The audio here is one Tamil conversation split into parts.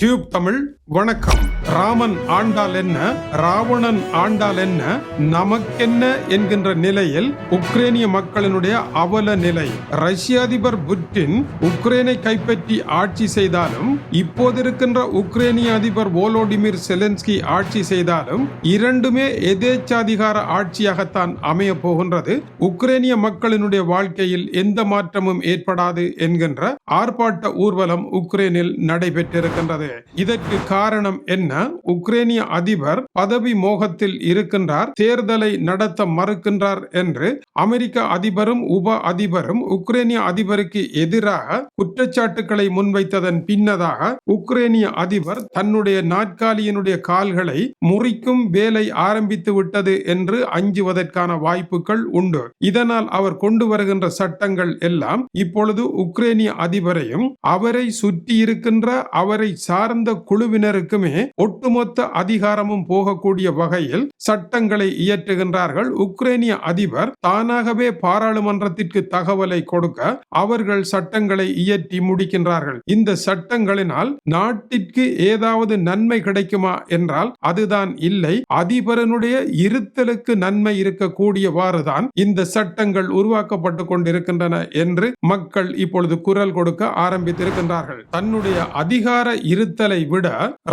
டியூப் தமிழ் வணக்கம். ராமன் ஆண்டால் என்ன? ராவணன் ஆண்டால் என்ன? நமக்கென்ன என்கின்ற நிலையில் உக்ரைனிய மக்களினுடைய அவல நிலை. ரஷ்ய அதிபர் புட்டின் உக்ரைனை கைப்பற்றி ஆட்சி செய்தாலும் இப்போது இருக்கின்ற உக்ரைனிய அதிபர் ஓலோடிமிர் செலன்ஸ்கி ஆட்சி செய்தாலும் இரண்டுமே எதேச்சாதிகார ஆட்சியாகத்தான் அமைய போகின்றது. உக்ரைனிய மக்களினுடைய வாழ்க்கையில் எந்த மாற்றமும் ஏற்படாது என்கின்ற ஆர்ப்பாட்ட ஊர்வலம் உக்ரைனில் நடைபெற்றிருக்கின்றது. இதற்கு காரணம் என்ன? உக்ரைனிய அதிபர் பதவி மோகத்தில் இருக்கின்றார் தேர்தலை நடத்த மறுக்கின்றார் என்று அமெரிக்க அதிபரும் உப அதிபரும் உக்ரைனிய அதிபருக்கு எதிராக குற்றச்சாட்டுக்களை முன்வைத்ததன் பின்னதாக உக்ரைனிய அதிபர் தன்னுடைய நாற்காலியினுடைய கால்களை முறிக்கும் வேலை ஆரம்பித்து விட்டது என்று அஞ்சுவதற்கான வாய்ப்புகள் உண்டு. இதனால் அவர் கொண்டு வருகின்ற சட்டங்கள் எல்லாம் இப்பொழுது உக்ரைனிய அதிபரையும் அவரை சுற்றி இருக்கின்ற அவரை சார்ந்த குழுவினருக்குமே ஒட்டுமொத்த அதிகாரமும் போகக்கூடிய வகையில் சட்டங்களை இயற்றுகின்றார்கள். உக்ரைனிய அதிபர் தானாகவே பாராளுமன்றத்திற்கு தகவலை கொடுக்க அவர்கள் சட்டங்களை இயற்றி முடிக்கின்றார்கள். இந்த சட்டங்களினால் நாட்டிற்கு ஏதாவது நன்மை கிடைக்குமா என்றால் அதுதான் இல்லை. அதிபரனுடைய இருத்தலுக்கு நன்மை இருக்கக்கூடியவாறுதான் இந்த சட்டங்கள் உருவாக்கப்பட்டு கொண்டிருக்கின்றன என்று மக்கள் இப்பொழுது குரல் கொடுக்க ஆரம்பித்திருக்கின்றார்கள். தன்னுடைய அதிகார இருத்தலை விட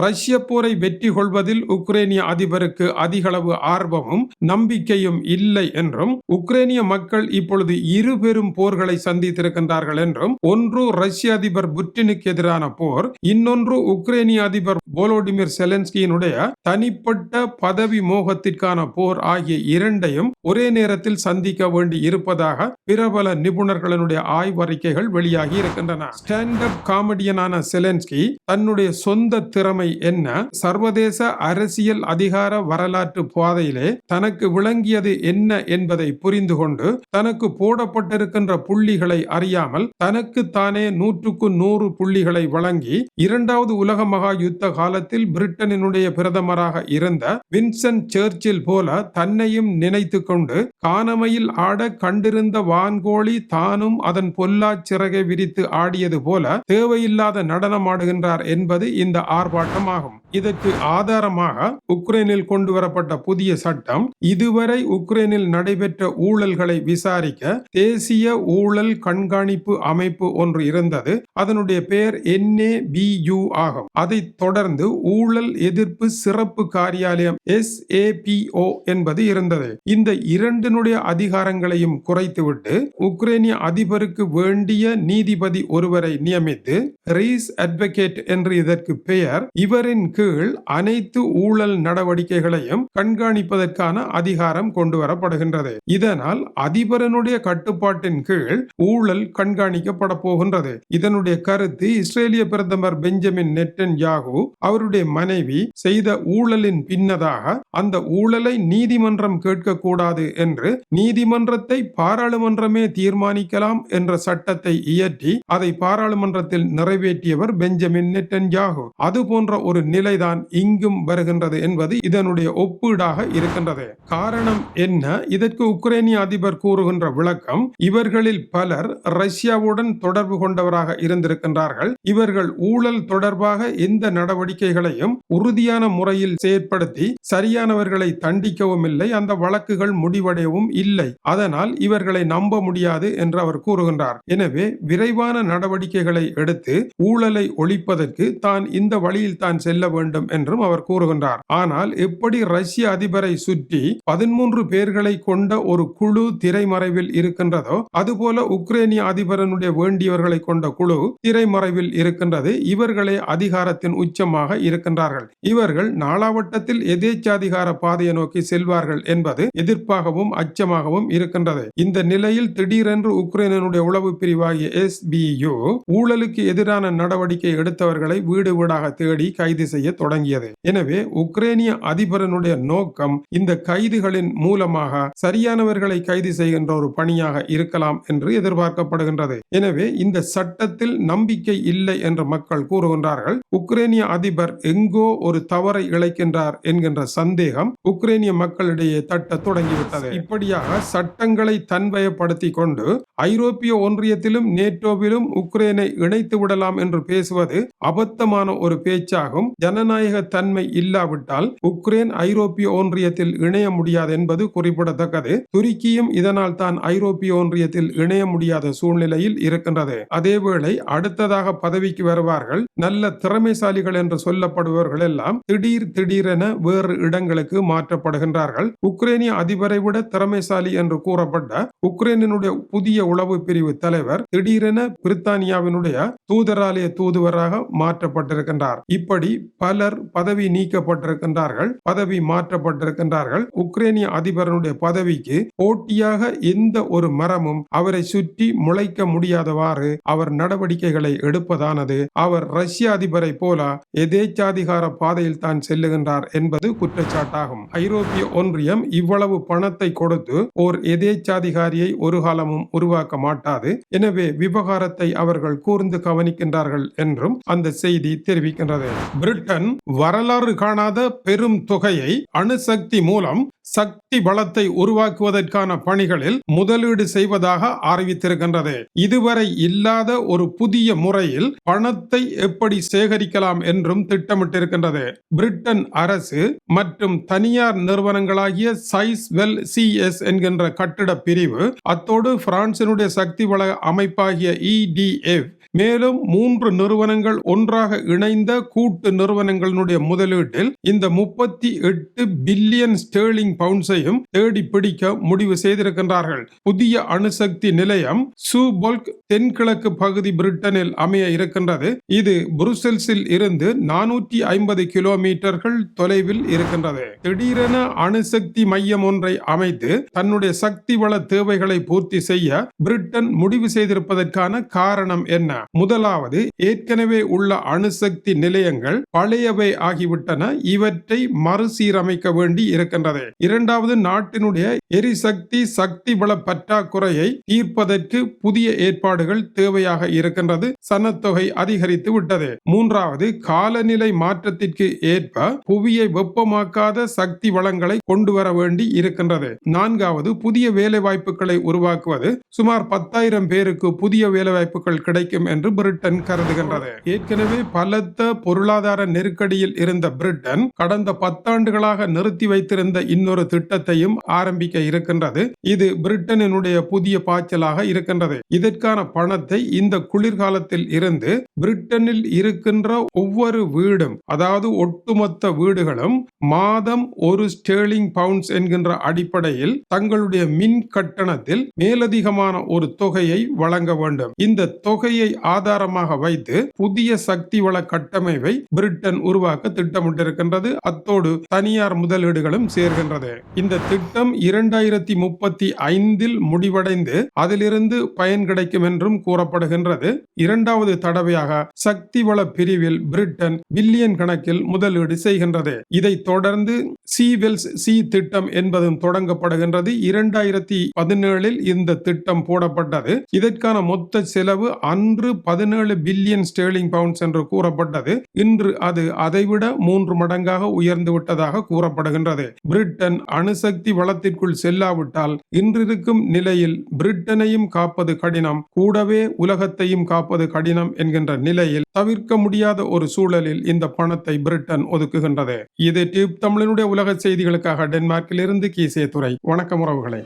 ரஷ்ய போரை வெற்றி கொள்வதில் உக்ரைனிய அதிபருக்கு அதிகளவு ஆர்வமும் நம்பிக்கையும் இல்லை என்றும் உக்ரைனிய மக்கள் இப்பொழுது இரு பெரும் போர்களை சந்தித்திருக்கின்றார்கள் என்றும் ஒன்று ரஷ்ய அதிபர் புட்டினுக்கு எதிரான போர் இன்னொன்று உக்ரைனிய அதிபர் போலோடிமிர் செலன்ஸ்கியினுடைய தனிப்பட்ட பதவி மோகத்திற்கான போர் ஆகிய இரண்டையும் ஒரே நேரத்தில் சந்திக்க வேண்டி இருப்பதாக பிரபல நிபுணர்களினுடைய ஆய்வறிக்கைகள் வெளியாகி இருக்கின்றன. ஸ்டாண்ட் அப் காமெடியனான செலன்ஸ்கி தன்னுடைய சொந்த திறமை என்ன? சர்வதேச அரசியல் அதிகார வரலாற்று பாதையிலே தனக்கு விளங்கியது என்ன என்பதை புரிந்து கொண்டு தனக்கு போடப்பட்டிருக்கின்ற புள்ளிகளை அறியாமல் தனக்கு தானே நூற்றுக்கு நூறு புள்ளிகளை வழங்கி இரண்டாவது உலக மகா யுத்த காலத்தில் பிரிட்டனினுடைய பிரதமராக இருந்த வின்சென்ட் சர்ச்சில் போல தன்னையும் நினைத்து கொண்டு காணமையில் ஆட கண்டிருந்த வான்கோழி தானும் அதன் பொல்லா சிறகை விரித்து ஆடியது போல தேவையில்லாத நடனமாடுகின்றார் என்பது இந்த ஆர்ப்பாட்டமாகும். இதற்கு ஆதாரமாக உக்ரைனில் கொண்டு வரப்பட்ட புதிய சட்டம் இதுவரை உக்ரைனில் நடைபெற்ற ஊழல்களை விசாரிக்க தேசிய ஊழல் கண்காணிப்பு அமைப்பு ஒன்று இருந்தது. அதனுடைய பெயர் என்ஏ பி NABU ஆகும். அதை தொடர்ந்து ஊழல் எதிர்ப்பு சிறப்பு காரியாலயம் எஸ் ஏ பி ஓ என்பது இருந்தது. இந்த இரண்டினுடைய அதிகாரங்களையும் குறைத்துவிட்டு உக்ரைனிய அதிபருக்கு வேண்டிய நீதிபதி ஒருவரை நியமித்து ரீஸ் அட்வொகேட் என்று இதற்கு பெயர். இவரின் கீழ் அனைத்து ஊழல் நடவடிக்கைகளையும் கண்காணிப்பதற்கான அதிகாரம் கொண்டு வரப்படுகின்றது இதனால் ஆனால் அதிபரனுடைய கட்டுப்பாட்டின் கீழ் ஊழல் கண்காணிக்கப்பட போகின்றது. இதனுடைய கருத்து இஸ்ரேலிய பிரதமர் பெஞ்சமின் நெட்டன் யாகு அவருடைய மனைவி செய்த ஊழலின் பின்னதாக அந்த ஊழலை நீதிமன்றம் கேட்கக்கூடாது என்று நீதிமன்றத்தை பாராளுமன்றமே தீர்மானிக்கலாம் என்ற சட்டத்தை இயற்றி அதை பாராளுமன்றத்தில் நிறைவேற்றியவர் பெஞ்சமின் நெட்டன் யாகு அது போன்ற ஒரு நிலைதான் இங்கும் வருகின்றது என்பது இதனுடைய ஒப்பீடாக இருக்கின்றது. காரணம் என்ன? இதற்கு உக்ரைனிய அதிபர் கூறுகின்ற விளக்கம் இவர்களில் பலர் ரஷ்யாவுடன் தொடர்பு கொண்டவராக இருந்திருக்கின்றார்கள். இவர்கள் ஊழல் தொடர்பாக எந்த நடவடிக்கைகளையும் உறுதியான முறையில் செயற்படுத்தி சரியானவர்களை தண்டிக்கவும் இல்லை அந்த வழக்குகள் முடிவடையவும் இல்லை. அதனால் இவர்களை நம்ப முடியாது என்று அவர் கூறுகின்றார். எனவே விரைவான நடவடிக்கைகளை எடுத்து ஊழலை ஒழிப்பதற்கு தான் இந்த வழியில் தான் செல்ல வேண்டும் என்றும் அவர் கூறுகின்றார். ஆனால் எப்படி ரஷ்ய அதிபரை சுற்றி பதிமூன்று பேர்களை கொண்ட ஒரு குழு திரைமறைவில் இருக்கின்றதோ அதுபோல உக்ரைனிய அதிபரனுடைய வேண்டியவர்களை கொண்ட குழு திரைமறைவில் இருக்கின்றது. இவர்களே அதிகாரத்தின் உச்சமாக இருக்கின்றார்கள். இவர்கள் நாளாவட்டத்தில் எதேச்சாதிகார பாதையை நோக்கி செல்வார்கள் என்பது எதிர்ப்பாகவும் அச்சமாகவும் இருக்கின்றது. இந்த நிலையில் திடீரென்று உக்ரைனுடைய உளவு பிரிவாகிய எஸ்பியு ஊழலுக்கு எதிரான நடவடிக்கை எடுத்தவர்களை வீடு வீடாக தேடி கைது செய்ய தொடங்கியது. எனவே உக்ரைனிய அதிபரனுடைய நோக்கம் இந்த கைதுகளின் மூலமாக சரியானவர்களை மக்களை கைது செய்கின்ற ஒரு பணியாக இருக்கலாம் என்று எதிர்பார்க்கப்படுகின்றது. எனவே இந்த சட்டத்தில் நம்பிக்கை இல்லை என்று மக்கள் கூறுகின்றார்கள். உக்ரைனிய அதிபர் எங்கோ ஒரு தவறை இழைக்கின்றார் என்கின்ற சந்தேகம் உக்ரைனிய மக்களிடையே தட்ட தொடங்கிவிட்டது. இப்படியாக சட்டங்களை தன்வயப்படுத்தி கொண்டு ஐரோப்பிய ஒன்றியத்திலும் நேட்டோவிலும் உக்ரைனை இணைத்து விடலாம் என்று பேசுவது அபத்தமான ஒரு பேச்சாகும். ஜனநாயக தன்மை இல்லாவிட்டால் உக்ரைன் ஐரோப்பிய ஒன்றியத்தில் இணைய முடியாது என்பது குறிப்பிடத்தக்கது. துருக்கி துருக்கியும் இதனால் தான் ஐரோப்பிய ஒன்றியத்தில் இணைய முடியாத சூழ்நிலையில் இருக்கின்றது. அதேவேளை அடுத்ததாக பதவிக்கு வருவார்கள் நல்ல திறமைசாலிகள் என்று சொல்லப்படுபவர்கள் எல்லாம் திடீர் திடீரென வேறு இடங்களுக்கு மாற்றப்படுகின்றார்கள். உக்ரைனிய அதிபரை விட திறமைசாலி என்று கூறப்பட்ட உக்ரைனினுடைய புதிய உளவு பிரிவு தலைவர் திடீரென பிரித்தானியாவினுடைய தூதராலய தூதுவராக மாற்றப்பட்டிருக்கின்றார். இப்படி பலர் பதவி நீக்கப்பட்டிருக்கின்றார்கள் பதவி மாற்றப்பட்டிருக்கின்றார்கள். உக்ரைனிய அதிபரனுடைய பதவிக்கு போட்டியாக எந்த ஒரு மரமும் அவரை சுற்றி முளைக்க முடியாதவாறு அவர் நடவடிக்கைகளை எடுப்பதானது. அவர் ரஷ்ய அதிபரை போல எதேச்சாதிகார பாதையில் தான் செல்லுகின்றார் என்பது குற்றச்சாட்டாகும். ஐரோப்பிய ஒன்றியம் இவ்வளவு பணத்தை கொடுத்து ஓர் எதேச்சாதிகாரியை ஒரு காலமும் உருவாக்க மாட்டாது. எனவே விவகாரத்தை அவர்கள் கூர்ந்து கவனிக்கின்றார்கள் என்றும் அந்த செய்தி தெரிவிக்கின்றது. பிரிட்டன் வரலாறு காணாத பெரும் தொகையை அணுசக்தி மூலம் சக்தி பலத்தை உருவாக்குவதற்கான பணிகளில் முதலீடு செய்வதாக அறிவித்திருக்கின்றது. இதுவரை இல்லாத ஒரு புதிய முறையில் பணத்தை எப்படி சேகரிக்கலாம் என்றும் திட்டமிட்டிருக்கின்றது. பிரிட்டன் அரசு மற்றும் தனியார் நிறுவனங்களாகிய சைஸ் வெல் சிஎஸ் என்கின்ற கட்டிட பிரிவு அத்தோடு பிரான்சினுடைய சக்தி வள அமைப்பாகிய இடிஎஃப் மேலும் மூன்று நிறுவனங்கள் ஒன்றாக இணைந்த கூட்டு நிறுவனங்களினுடைய முதலீட்டில் இந்த முப்பத்தி எட்டு பில்லியன் ஸ்டேர்லிங் பவுண்ட்ஸையும் தேடி பிடிக்க முடிவு செய்திருக்கின்றார்கள். புதிய அணுசக்தி நிலையம் சூபொல்க் தென்கிழக்கு பகுதி பிரிட்டனில் அமைய இருக்கின்றது. இது புருசெல்ஸில் இருந்து நானூற்றி ஐம்பது கிலோமீட்டர்கள் தொலைவில் இருக்கின்றது. திடீரென அணுசக்தி மையம் ஒன்றை அமைத்து தன்னுடைய சக்தி வள தேவைகளை பூர்த்தி செய்ய பிரிட்டன் முடிவு செய்திருப்பதற்கான காரணம் என்ன? முதலாவது ஏற்கனவே உள்ள அணுசக்தி நிலையங்கள் பழையவை ஆகிவிட்டன இவற்றை மறுசீரமைக்க வேண்டி இருக்கின்றது. இரண்டாவது நாட்டினுடைய எரிசக்தி சக்தி வள பற்றாக்குறையை தீர்ப்பதற்கு புதிய ஏற்பாடுகள் தேவையாக இருக்கின்றது சனத்தொகை அதிகரித்து விட்டது. மூன்றாவது காலநிலை மாற்றத்திற்கு ஏற்ப புவியை வெப்பமாக்காத சக்தி வளங்களை கொண்டு வர வேண்டி இருக்கின்றது. நான்காவது புதிய வேலை வாய்ப்புகளை உருவாக்குவது. சுமார் பத்தாயிரம் பேருக்கு புதிய வேலை வாய்ப்புகள் கிடைக்கும் என்று பிரிட்டன் கருதுகின்றது. ஏற்கனவே பலத்த பொருளாதார நெருக்கடியில் இருந்த பிரிட்டன் கடந்த பத்தாண்டுகளாக நிறுத்தி வைத்திருந்த இன்னொரு திட்டத்தையும் ஆரம்பிக்க இருக்கின்றது. இது பிரிட்டனினுடைய புதிய பாய்ச்சலாக இருக்கின்றது. இதற்கான பணத்தை இந்த குளிர்காலத்தில் இருந்து பிரிட்டனில் இருக்கின்ற ஒவ்வொரு வீடும் அதாவது ஒட்டுமொத்த வீடுகளும் மாதம் ஒரு ஸ்டேர்லிங் பவுண்ட்ஸ் என்கின்ற அடிப்படையில் தங்களுடைய மின் கட்டணத்தில் மேலதிகமான ஒரு தொகையை வழங்க வேண்டும். இந்த தொகையை ஆதாரமாக வைத்து புதிய சக்தி வள கட்டமைப்பை பிரிட்டன் உருவாக்க திட்டமிட்டிருக்கின்றது. அத்தோடு தனியார் முதலீடுகளும் சேர்கின்றது. இந்த திட்டம் இரண்டாயிரத்தி முப்பத்தி ஐந்தில் முடிவடைந்து அதிலிருந்து பயன் கிடைக்கும் என்றும் கூறப்படுகின்றது. இரண்டாவது தடவையாக சக்தி வள பிரிவில் பிரிட்டன் பில்லியன் கணக்கில் முதலீடு செய்கின்றது. இதை தொடர்ந்து சீவெல்ஸ் சி திட்டம் என்பதும் தொடங்கப்படுகின்றது. இரண்டாயிரத்தி பதினேழில் இந்த திட்டம் போடப்பட்டது. இதற்கான மொத்த செலவு அன்று ஒன்று பதினேழு பில்லியன் ஸ்டேர்லிங் பவுண்ட்ஸ் என்று கூறப்பட்டது. இன்று அது அதைவிட மூன்று மடங்காக உயர்ந்து விட்டதாக கூறப்படுகின்றது. பிரிட்டன் அணுசக்தி வளத்திற்குள் செல்லாவிட்டால் இன்றிருக்கும் நிலையில் பிரிட்டனையும் காப்பது கடினம் கூடவே உலகத்தையும் காப்பது கடினம் என்கின்ற நிலையில் தவிர்க்க முடியாத ஒரு சூழலில் இந்த பணத்தை பிரிட்டன் ஒதுக்குகின்றது. இது டியூப் தமிழனுடைய உலக செய்திகளுக்காக டென்மார்க்கில் இருந்து கீசே துறை வணக்கம் உறவுகளே.